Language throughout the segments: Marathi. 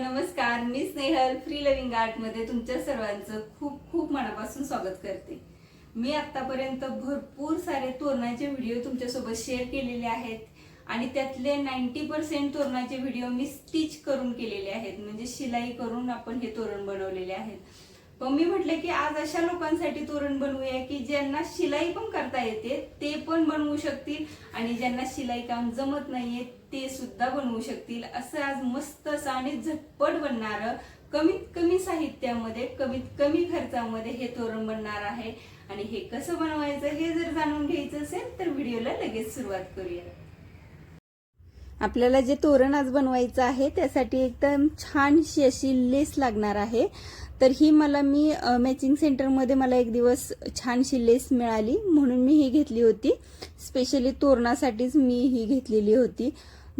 नमस्कार मी स्नेहल फ्री लिव्हिंग आर्टमध्ये तुमच्या सर्वांचं खूप खूप मनापासून स्वागत करते. मी आतापर्यंत भरपूर सारे तोरणाचे व्हिडिओ तुमच्यासोबत शेअर केलेले आहेत आणि त्यातले नाईन्टी पर्सेंट तोरणाचे व्हिडिओ मी स्टिच करून केलेले आहेत. म्हणजे शिलाई करून आपण हे तोरण बनवलेले आहेत. मग मी म्हटले की आज अशा लोकांसाठी तोरण बनवूया की ज्यांना शिलाई पण करता येते ते पण बनवू शकतील. आणि ज्यांना शिलाई काम जमत नाहीये ते सुद्धा बनवू शकतील. असं आज मस्त असं आणि झटपट बनणारं कमीत कमी साहित्यामध्ये कमीत कमी खर्चामध्ये हे तोरण बनणार आहे. आणि हे कसं बनवायचं हे जर जाणून घ्यायचं असेल तर व्हिडिओला लगेच सुरुवात करूया. आपल्याला जे तोरण आज बनवायचं आहे त्यासाठी एकदम छानशी अशी लेस लागणार आहे. तर ही मला मी मॅचिंग सेंटरमध्ये मला एक दिवस छानशी लेस मिळाली. म्हणून मी ही घेतली होती. स्पेशली तोरणासाठीच मी ही घेतलेली होती.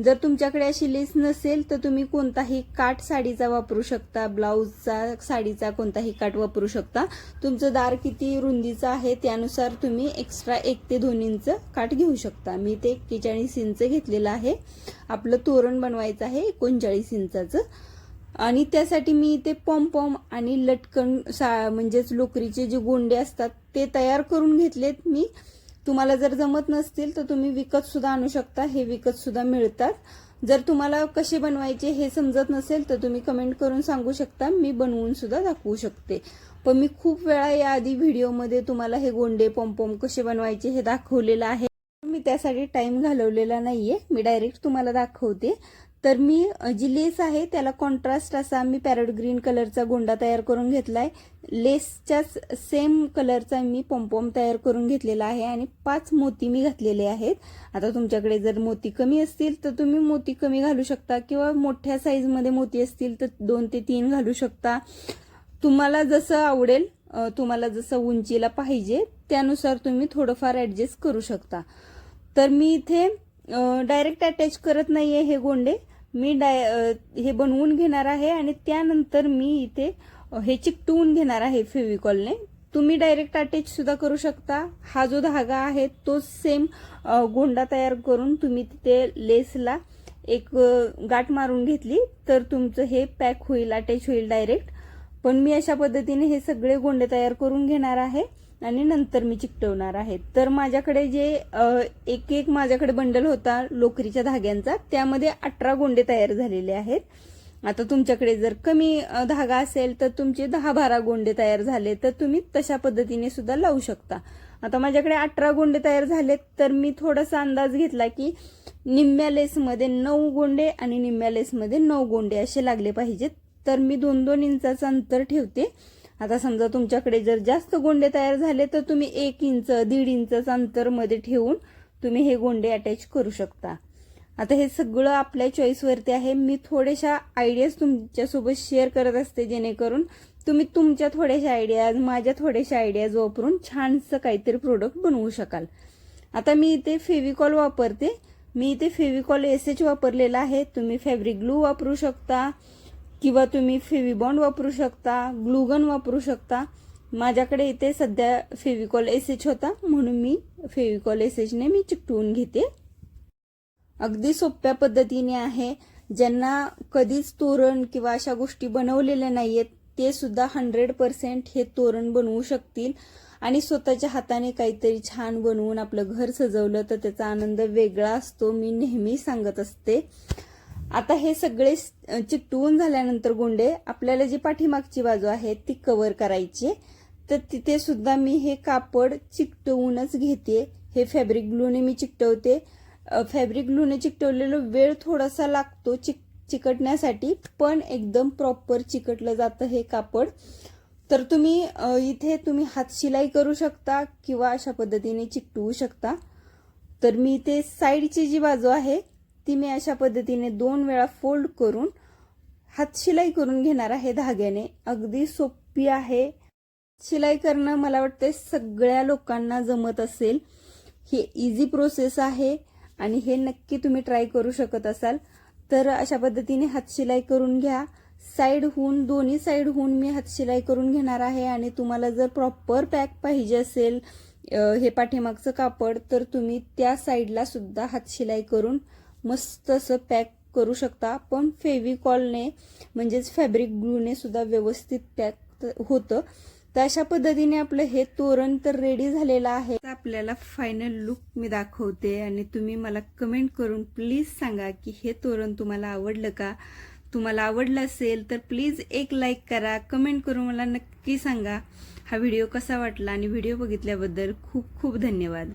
जर तुमच्याकडे अशी लेस नसेल तर तुम्ही कोणताही काठ साडीचा वापरू शकता. ब्लाऊजचा साडीचा कोणताही काठ वापरू शकता. तुमचं दार किती रुंदीचं आहे त्यानुसार तुम्ही एक्स्ट्रा एक ते दोन इंच काठ घेऊ शकता. मी ते एक्केचाळीस इंच घेतलेलं आहे. आपलं तोरण बनवायचं आहे एकोणचाळीस इंचाचं. आणि त्यासाठी मी इथे पॉम आणि लटकन सा म्हणजेच लोकरीचे जे गोंडे असतात ते तयार करून घेतलेत मी. तुम्हाला जर जमत नसतील तर तुम्ही विकत सुद्धा आणू शकता. हे विकत सुद्धा मिळतात. जर तुम्हाला कसे बनवायचे हे समजत नसेल तर तुम्ही कमेंट करून सांगू शकता. मी बनवून सुद्धा दाखवू शकते. पण मी खूप वेळा याआधी व्हिडिओमध्ये तुम्हाला हे गोंडे पॉम्पॉम कसे बनवायचे हे दाखवलेलं आहे. मी त्यासाठी टाइम घालवलेला नाहीये. मी डायरेक्ट तुम्हाला दाखवते. तर मी जी लेस आहे त्याला कॉन्ट्रास्ट असा मी पॅरट ग्रीन कलरचा गोंडा तयार करून घेतलाय. लेसच्याच सेम कलरचा मी पॉम्पॉम तयार करून घेतलेला आहे आणि पाच मोती मी घातलेले आहेत. आता तुमच्याकडे जर मोती कमी असतील तर तुम्ही मोती कमी घालू शकता किंवा मोठ्या साईजमध्ये मोती असतील तर दोन ते तीन घालू शकता. तुम्हाला जसं आवडेल तुम्हाला जसं उंचीला पाहिजे त्यानुसार तुम्ही थोडंफार ॲडजस्ट करू शकता. तर मी इथे डायरेक्ट अटॅच करत नाही आहे हे गोंडे. मी डाय हे बनवून घेणार आहे आणि त्यानंतर मी इथे हे चिकटवून घेणार आहे फेविकॉलने. तुम्ही डायरेक्ट अटॅच सुद्धा करू शकता. हा जो धागा आहे तो सेम गोंडा तयार करून तुम्ही तिथे लेसला एक गाठ मारून घेतली तर तुमचं हे पॅक होईल अटॅच होईल डायरेक्ट पण मी अशा पद्धतीने हे सगळे गोंडे तयार करून घेणार आहे. आणि नंतर मी चिकटवणार आहे. तर माझ्याकडे जे एक एक माझ्याकडे बंडल होता लोकरीच्या धाग्यांचा त्यामध्ये अठरा गोंडे तयार झालेले आहेत. आता तुमच्याकडे जर कमी धागा असेल तर तुमचे दहा बारा गोंडे तयार झाले तर तुम्ही तशा पद्धतीने सुद्धा लावू शकता. आता माझ्याकडे अठरा गोंडे तयार झालेत तर मी थोडासा अंदाज घेतला की निम्म्या लेसमध्ये नऊ गोंडे आणि निम्म्या लेसमध्ये नऊ गोंडे असे लागले पाहिजेत. तर मी दोन दोन इंचाचं अंतर ठेवते. आता समजा तुमच्याकडे जर जास्त गोंडे तयार झाले तर तुम्ही एक इंच दीड इंच अंतरमध्ये ठेवून तुम्ही हे गोंडे अटॅच करू शकता. आता हे सगळं आपल्या चॉईसवरती आहे. मी थोड्याशा आयडियाज तुमच्यासोबत शेअर करत असते जेणेकरून तुम्ही तुमच्या थोड्याशा आयडियाज माझ्या थोड्याशा आयडियाज वापरून छानसं काहीतरी प्रोडक्ट बनवू शकाल. आता मी इथे फेविकॉल वापरते. मी इथे फेविकॉल एस एच वापरलेला आहे. तुम्ही फॅब्रिक ग्लू वापरू शकता. किंवा तुम्ही फेविबॉन्ड वापरू शकता ग्लुगन वापरू शकता. माझ्याकडे इथे सध्या फेविकॉल एस एच होता म्हणून मी फेविकॉल एस एचने मी चिकटवून घेते. अगदी सोप्या पद्धतीने आहे. ज्यांना कधीच तोरण किंवा अशा गोष्टी बनवलेल्या नाहीयेत ते सुद्धा हंड्रेड पर्सेंट हे तोरण बनवू शकतील. आणि स्वतःच्या हाताने काहीतरी छान बनवून आपलं घर सजवलं तर त्याचा आनंद वेगळा असतो मी नेहमी सांगत असते. आता हे सगळे चिकटवून झाल्यानंतर गोंडे आपल्याला जी पाठीमागची बाजू आहे ती कव्हर करायची तर तिथे सुद्धा मी हे कापड चिकटवूनच घेते हे फॅब्रिक ग्लूने मी चिकटवते. फॅब्रिक ग्लूने चिकटवलेलं वेळ थोडासा लागतो चिक चिकटण्यासाठी पण एकदम प्रॉपर चिकटलं जातं हे कापड. तर तुम्ही इथे तुम्ही हात शिलाई करू शकता किंवा अशा पद्धतीने चिकटवू शकता. तर मी इथे साईडची जी बाजू आहे ती मी अशा पद्धतीने दोन वेळा फोल्ड करून हात शिलाई करून घेणार आहे धाग्याने. अगदी सोपी आहे. शिलाई करणं मला वाटतं सगळ्या लोकांना जमत असेल. हे इझी प्रोसेस आहे आणि हे नक्की तुम्ही ट्राय करू शकत असाल. तर अशा पद्धतीने हात शिलाई करून घ्या. साईड होऊन दोन्ही साईड होऊन मी हात शिलाई करून घेणार आहे आणि तुम्हाला जर प्रॉपर पॅक पाहिजे असेल हे पाठीमागचं कापड तर तुम्ही त्या साईडला सुद्धा हात शिलाई करून मस्त असं पॅक करू शकता. पण फेविकॉलने म्हणजेच फॅब्रिक ग्लूने सुद्धा व्यवस्थित पॅक होतं. तर अशा पद्धतीने आपलं हे तोरण तर रेडी झालेलं आहे. आपल्याला फायनल लुक मी दाखवते आणि तुम्ही मला कमेंट करून प्लीज सांगा की हे तोरण तुम्हाला आवडलं का? तुम्हाला आवडलं असेल तर प्लीज एक लाईक करा. कमेंट करून मला नक्की सांगा. हा व्हिडिओ कसा वाटला आणि व्हिडिओ बघितल्याबद्दल खूप खूप धन्यवाद.